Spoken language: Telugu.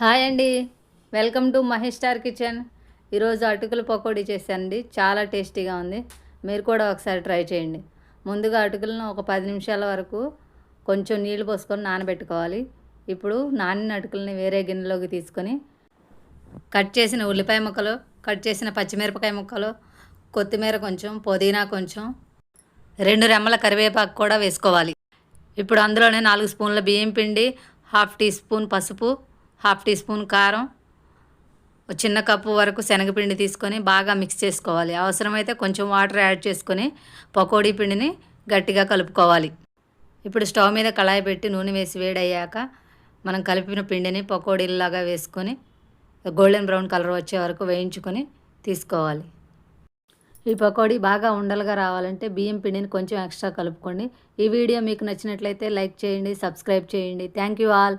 హాయ్ అండి. Welcome to Mahesh Star Kitchen. ఈరోజు అటుకుల పకోడీ చేశానండి. చాలా టేస్టీగా ఉంది. మీరు కూడా ఒకసారి ట్రై చేయండి. ముందుగా అటుకులను ఒక పది నిమిషాల వరకు కొంచెం నీళ్ళు పోసుకొని నానబెట్టుకోవాలి. ఇప్పుడు నానిన అటుకులని వేరే గిన్నెలోకి తీసుకొని కట్ చేసిన ఉల్లిపాయ ముక్కలు కట్ చేసిన పచ్చిమిరపకాయ ముక్కలు కొత్తిమీర కొంచెం పుదీనా కొంచెం రెండు రెమ్మల కరివేపాకు కూడా వేసుకోవాలి. ఇప్పుడు అందులోనే నాలుగు స్పూన్ల బియ్యం పిండి హాఫ్ టీ స్పూన్ పసుపు హాఫ్ టీ స్పూన్ కారం చిన్న కప్పు వరకు శనగపిండి తీసుకొని బాగా మిక్స్ చేసుకోవాలి. అవసరమైతే కొంచెం వాటర్ యాడ్ చేసుకొని పకోడీ పిండిని గట్టిగా కలుపుకోవాలి. ఇప్పుడు స్టవ్ మీద కళాయి పెట్టి నూనె వేసి వేడయ్యాక మనం కలిపిన పిండిని పకోడీలాగా వేసుకొని గోల్డెన్ బ్రౌన్ కలర్ వచ్చే వరకు వేయించుకొని తీసుకోవాలి. ఈ పకోడీ బాగా ఉండలుగా రావాలంటే బియ్యం పిండిని కొంచెం ఎక్స్ట్రా కలుపుకోండి. ఈ వీడియో మీకు నచ్చినట్లయితే లైక్ చేయండి సబ్స్క్రైబ్ చేయండి. Thank you all